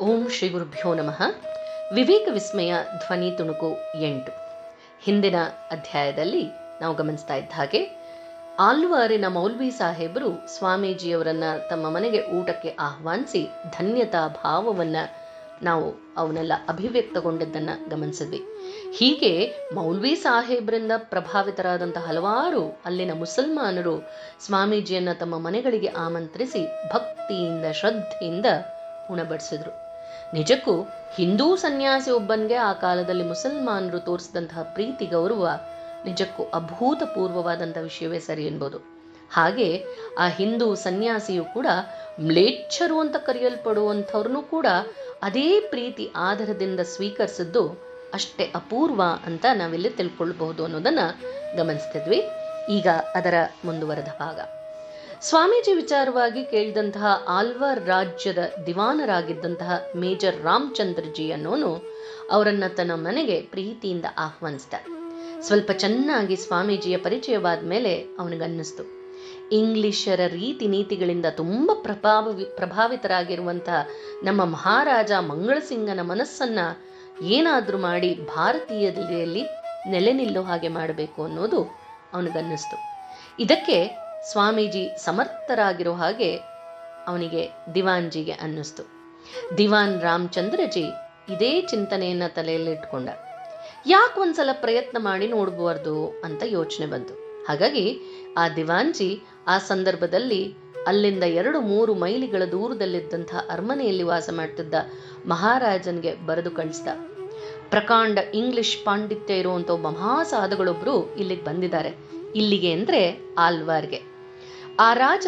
ಓಂ ಶ್ರೀ ಗುರುಭ್ಯೋ ನಮಃ. ವಿವೇಕ ವಿಸ್ಮಯ ಧ್ವನಿ ತುಣುಕು ಎಂಟು. ಹಿಂದಿನ ಅಧ್ಯಾಯದಲ್ಲಿ ನಾವು ಗಮನಿಸ್ತಾ ಇದ್ದ ಹಾಗೆ ಆಲ್ವಾರಿನ ಮೌಲ್ವಿ ಸಾಹೇಬರು ಸ್ವಾಮೀಜಿಯವರನ್ನ ತಮ್ಮ ಮನೆಗೆ ಊಟಕ್ಕೆ ಆಹ್ವಾನಿಸಿ ಧನ್ಯತಾ ಭಾವವನ್ನ ನಾವು ಅವನ್ನೆಲ್ಲ ಅಭಿವ್ಯಕ್ತಗೊಂಡಿದ್ದನ್ನ ಗಮನಿಸಿದ್ವಿ. ಹೀಗೆ ಮೌಲ್ವಿ ಸಾಹೇಬರಿಂದ ಪ್ರಭಾವಿತರಾದಂಥ ಹಲವಾರು ಅಲ್ಲಿನ ಮುಸಲ್ಮಾನರು ಸ್ವಾಮೀಜಿಯನ್ನ ತಮ್ಮ ಮನೆಗಳಿಗೆ ಆಮಂತ್ರಿಸಿ ಭಕ್ತಿಯಿಂದ, ಶ್ರದ್ಧೆಯಿಂದ ಉಣಬಡಿಸಿದ್ರು. ನಿಜಕ್ಕೂ ಹಿಂದೂ ಸನ್ಯಾಸಿ ಒಬ್ಬನಿಗೆ ಆ ಕಾಲದಲ್ಲಿ ಮುಸಲ್ಮಾನರು ತೋರಿಸಿದಂತಹ ಪ್ರೀತಿ ಗೌರವ ನಿಜಕ್ಕೂ ಅಭೂತಪೂರ್ವವಾದಂಥ ವಿಷಯವೇ ಸರಿ ಎನ್ಬೋದು. ಹಾಗೆ ಆ ಹಿಂದೂ ಸನ್ಯಾಸಿಯು ಕೂಡ ಮ್ಲೇಚ್ಛರು ಅಂತ ಕರೆಯಲ್ಪಡುವಂಥವ್ರನ್ನೂ ಕೂಡ ಅದೇ ಪ್ರೀತಿ ಆಧಾರದಿಂದ ಸ್ವೀಕರಿಸಿದ್ದು ಅಷ್ಟೇ ಅಪೂರ್ವ ಅಂತ ನಾವಿಲ್ಲಿ ತಿಳ್ಕೊಳ್ಬಹುದು ಅನ್ನೋದನ್ನ ಗಮನಿಸ್ತಿದ್ವಿ. ಈಗ ಅದರ ಮುಂದುವರೆದ ಭಾಗ. ಸ್ವಾಮೀಜಿ ವಿಚಾರವಾಗಿ ಕೇಳಿದಂತಹ ಆಲ್ವಾರ್ ರಾಜ್ಯದ ದಿವಾನರಾಗಿದ್ದಂತಹ ಮೇಜರ್ ರಾಮಚಂದ್ರಜಿ ಅನ್ನೋನು ಅವರನ್ನ ತನ್ನ ಮನೆಗೆ ಪ್ರೀತಿಯಿಂದ ಆಹ್ವಾನಿಸ್ದ ಸ್ವಲ್ಪ ಚೆನ್ನಾಗಿ ಸ್ವಾಮೀಜಿಯ ಪರಿಚಯವಾದ ಮೇಲೆ ಅವನಿಗನ್ನಿಸ್ತು. ಇಂಗ್ಲಿಷರ ರೀತಿ ನೀತಿಗಳಿಂದ ತುಂಬ ಪ್ರಭಾವ ಪ್ರಭಾವಿತರಾಗಿರುವಂತಹ ನಮ್ಮ ಮಹಾರಾಜ ಮಂಗಳಸಿಂಗನ ಮನಸ್ಸನ್ನ ಏನಾದರೂ ಮಾಡಿ ಭಾರತೀಯತೆಯಲ್ಲಿ ನೆಲೆ ನಿಲ್ಲೋ ಹಾಗೆ ಮಾಡಬೇಕು ಅನ್ನೋದು ಅವನಿಗನ್ನಿಸ್ತು. ಇದಕ್ಕೆ ಸ್ವಾಮೀಜಿ ಸಮರ್ಥರಾಗಿರೋ ಹಾಗೆ ಅವನಿಗೆ ದಿವಾನ್ಜಿಗೆ ಅನ್ನಿಸ್ತು. ದಿವಾನ್ ರಾಮಚಂದ್ರಜಿ ಇದೇ ಚಿಂತನೆಯನ್ನ ತಲೆಯಲ್ಲಿಟ್ಕೊಂಡ. ಯಾಕೆ ಒಂದ್ಸಲ ಪ್ರಯತ್ನ ಮಾಡಿ ನೋಡಬಾರ್ದು ಅಂತ ಯೋಚನೆ ಬಂತು. ಹಾಗಾಗಿ ಆ ದಿವಾನ್ಜಿ ಆ ಸಂದರ್ಭದಲ್ಲಿ ಅಲ್ಲಿಂದ ಎರಡು ಮೂರು ಮೈಲಿಗಳ ದೂರದಲ್ಲಿದ್ದಂಥ ಅರಮನೆಯಲ್ಲಿ ವಾಸ ಮಾಡ್ತಿದ್ದ ಮಹಾರಾಜನ್ಗೆ ಬರೆದು ಕಳಿಸ್ದ. ಪ್ರಕಾಂಡ ಇಂಗ್ಲಿಷ್ ಪಾಂಡಿತ್ಯ ಇರುವಂಥ ಒಬ್ಬ ಮಹಾಸಾಧುಗಳೊಬ್ರು ಇಲ್ಲಿಗೆ ಬಂದಿದ್ದಾರೆ. ಇಲ್ಲಿಗೆ ಅಂದ್ರೆ ಆಲ್ವಾರ್ಗೆ. ಆ ರಾಜ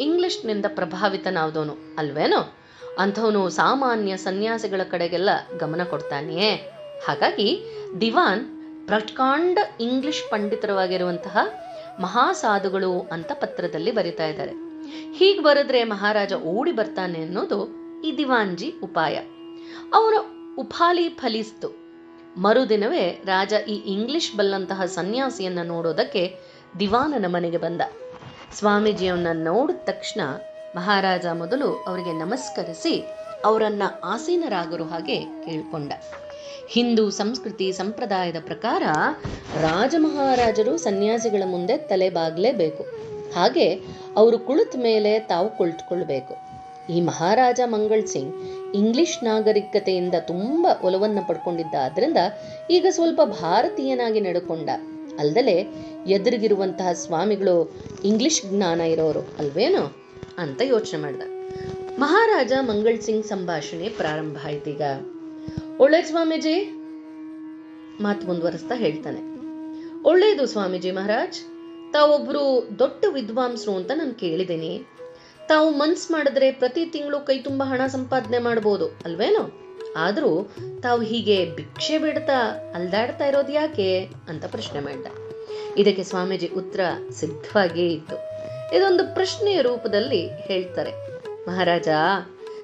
ಇಂಗ್ಲಿಷ್ನಿಂದ ಪ್ರಭಾವಿತನಾದವನು ಅಲ್ವೇನೋ? ಅಂಥವನು ಸಾಮಾನ್ಯ ಸನ್ಯಾಸಿಗಳ ಕಡೆಗೆಲ್ಲ ಗಮನ ಕೊಡ್ತಾನೆಯೇ? ಹಾಗಾಗಿ ದಿವಾನ್ ಪ್ರಕಾಂಡ ಇಂಗ್ಲಿಷ್ ಪಂಡಿತರವಾಗಿರುವಂತಹ ಮಹಾಸಾಧುಗಳು ಅಂತ ಪತ್ರದಲ್ಲಿ ಬರಿತಾ ಇದ್ದಾರೆ. ಹೀಗೆ ಬರೆದ್ರೆ ಮಹಾರಾಜ ಓಡಿ ಬರ್ತಾನೆ ಅನ್ನೋದು ಈ ದಿವಾನ್ಜಿ ಉಪಾಯ. ಅವನು ಉಪಾಲಿ ಫಲಿಸ್ತು. ಮರುದಿನವೇ ರಾಜ ಈ ಇಂಗ್ಲಿಷ್ ಬಲ್ಲಂತಹ ಸನ್ಯಾಸಿಯನ್ನ ನೋಡೋದಕ್ಕೆ ದಿವಾನನ ಮನೆಗೆ ಬಂದ. ಸ್ವಾಮೀಜಿಯವನ್ನ ನೋಡಿದ ತಕ್ಷಣ ಮಹಾರಾಜ ಮೊದಲು ಅವರಿಗೆ ನಮಸ್ಕರಿಸಿ ಅವರನ್ನ ಆಸೀನರಾಗರು ಹಾಗೆ ಕೇಳ್ಕೊಂಡ. ಹಿಂದೂ ಸಂಸ್ಕೃತಿ ಸಂಪ್ರದಾಯದ ಪ್ರಕಾರ ರಾಜ ಮಹಾರಾಜರು ಸನ್ಯಾಸಿಗಳ ಮುಂದೆ ತಲೆ ಬಾಗ್ಲೇಬೇಕು. ಹಾಗೆ ಅವರು ಕುಳಿತ ಮೇಲೆ ತಾವು ಕುಳಿತುಕೊಳ್ಬೇಕು. ಈ ಮಹಾರಾಜ ಮಂಗಳ್ ಸಿಂಗ್ ಇಂಗ್ಲಿಷ್ ನಾಗರಿಕತೆಯಿಂದ ತುಂಬ ಒಲವನ್ನು ಪಡ್ಕೊಂಡಿದ್ದ. ಆದ್ದರಿಂದ ಈಗ ಸ್ವಲ್ಪ ಭಾರತೀಯನಾಗಿ ನಡ್ಕೊಂಡ. ಅಲ್ದಲೆ ಎದುರಿಗಿರುವಂತಹ ಸ್ವಾಮಿಗಳು ಇಂಗ್ಲಿಷ್ ಜ್ಞಾನ ಇರೋರು ಅಲ್ವೇನೋ ಅಂತ ಯೋಚನೆ ಮಾಡ್ದ. ಮಹಾರಾಜ ಮಂಗಳ್ ಸಿಂಗ್ ಸಂಭಾಷಣೆ ಪ್ರಾರಂಭ ಆಯ್ತೀಗ ಒಳ್ಳೆ ಸ್ವಾಮೀಜಿ. ಮಾತು ಮುಂದುವರಿಸ್ತಾ ಹೇಳ್ತಾನೆ. ಒಳ್ಳೇದು ಸ್ವಾಮೀಜಿ ಮಹಾರಾಜ್. ತಾವೊಬ್ರು ದೊಡ್ಡ ವಿದ್ವಾಂಸರು ಅಂತ ನಾನು ಕೇಳಿದ್ದೀನಿ ತಾವು ಮನ್ಸ್ ಮಾಡಿದ್ರೆ ಪ್ರತಿ ತಿಂಗಳು ಕೈ ತುಂಬ ಹಣ ಸಂಪಾದನೆ ಮಾಡ್ಬೋದು, ಅಲ್ವೇನೋ? ಆದರೂ ತಾವು ಹೀಗೆ ಭಿಕ್ಷೆ ಬಿಡ್ತಾ ಅಲ್ದಾಡ್ತಾ ಇರೋದು ಯಾಕೆ ಅಂತ ಪ್ರಶ್ನೆ ಮಾಡಿದ. ಇದಕ್ಕೆ ಸ್ವಾಮೀಜಿ ಉತ್ತರ ಸಿದ್ಧವಾಗಿಯೇ ಇತ್ತು. ಇದೊಂದು ಪ್ರಶ್ನೆಯ ರೂಪದಲ್ಲಿ ಹೇಳ್ತಾರೆ. ಮಹಾರಾಜ,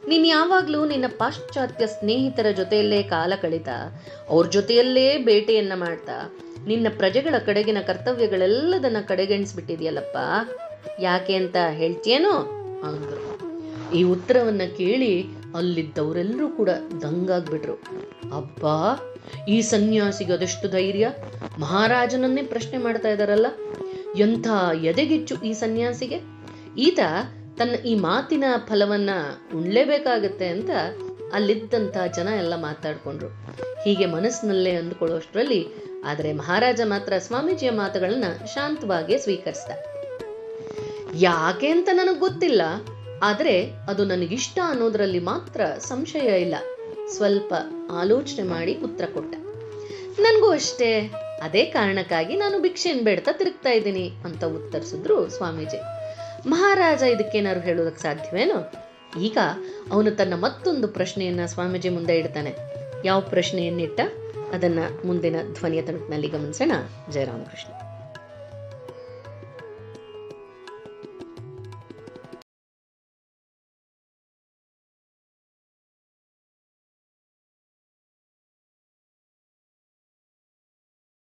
ನೀನು ಯಾವಾಗಲೂ ನಿನ್ನ ಪಾಶ್ಚಾತ್ಯ ಸ್ನೇಹಿತರ ಜೊತೆಯಲ್ಲೇ ಕಾಲ ಕಳೀತಾ, ಅವ್ರ ಜೊತೆಯಲ್ಲೇ ಬೇಟೆಯನ್ನ ಮಾಡ್ತಾ. ನಿನ್ನ ಪ್ರಜೆಗಳ ಕಡೆಗಿನ ಕರ್ತವ್ಯಗಳೆಲ್ಲದನ್ನ ಕಡೆಗಣಿಸ್ಬಿಟ್ಟಿದೆಯಲ್ಲಪ್ಪ. ಯಾಕೆ ಅಂತ ಹೇಳ್ತೀಯೇನೋ? ಅಂದ್ರು. ಈ ಉತ್ತರವನ್ನ ಕೇಳಿ ಅಲ್ಲಿದ್ದವರೆಲ್ಲರೂ ಕೂಡ ದಂಗಾಗ್ಬಿಟ್ರು. ಅಬ್ಬಾ, ಈ ಸನ್ಯಾಸಿಗೆ ಅದೆಷ್ಟು ಧೈರ್ಯ? ಮಹಾರಾಜನನ್ನೇ ಪ್ರಶ್ನೆ ಮಾಡ್ತಾ ಇದ್ದಾರಲ್ಲ ಎಂಥ ಎದೆಗಿಚ್ಚು ಈ ಸನ್ಯಾಸಿಗೆ? ಈತ ತನ್ನ ಈ ಮಾತಿನ ಫಲವನ್ನ ಉಣ್ಲೇಬೇಕಾಗತ್ತೆ ಅಂತ ಅಲ್ಲಿದ್ದಂಥ ಜನ ಎಲ್ಲ ಮಾತಾಡ್ಕೊಂಡ್ರು. ಹೀಗೆ ಮನಸ್ಸಿನಲ್ಲೇ ಅಂದುಕೊಳ್ಳುವಷ್ಟರಲ್ಲಿ ಆದರೆ ಮಹಾರಾಜ ಮಾತ್ರ ಸ್ವಾಮೀಜಿಯ ಮಾತುಗಳನ್ನ ಶಾಂತವಾಗಿ ಸ್ವೀಕರಿಸಿದ. ಯಾಕೆ ಅಂತ ನನಗೆ ಗೊತ್ತಿಲ್ಲ. ಆದರೆ ಅದು ನನಗಿಷ್ಟ ಅನ್ನೋದ್ರಲ್ಲಿ ಮಾತ್ರ ಸಂಶಯ ಇಲ್ಲ. ಸ್ವಲ್ಪ ಆಲೋಚನೆ ಮಾಡಿ ಉತ್ತರ ಕೊಟ್ಟ. ನನಗೂ ಅಷ್ಟೇ. ಅದೇ ಕಾರಣಕ್ಕಾಗಿ ನಾನು ಭಿಕ್ಷೆಯನ್ನು ಬೇಡ್ತಾ ತಿರುಗ್ತಾ ಇದ್ದೀನಿ, ಅಂತ ಉತ್ತರಿಸಿದ್ರು ಸ್ವಾಮೀಜಿ. ಮಹಾರಾಜ, ಇದಕ್ಕೇನಾದ್ರು ಹೇಳೋದಕ್ಕೆ ಸಾಧ್ಯವೇನೋ? ಈಗ ಅವನು ತನ್ನ ಮತ್ತೊಂದು ಪ್ರಶ್ನೆಯನ್ನ ಸ್ವಾಮೀಜಿ ಮುಂದೆ ಇಡ್ತಾನೆ. ಯಾವ ಪ್ರಶ್ನೆಯನ್ನಿಟ್ಟ? ಅದನ್ನ ಮುಂದಿನ ಧ್ವನಿಯ ತಣುಕಿನಲ್ಲಿ ಗಮನಿಸೋಣ. ಜಯರಾಮಕೃಷ್ಣ.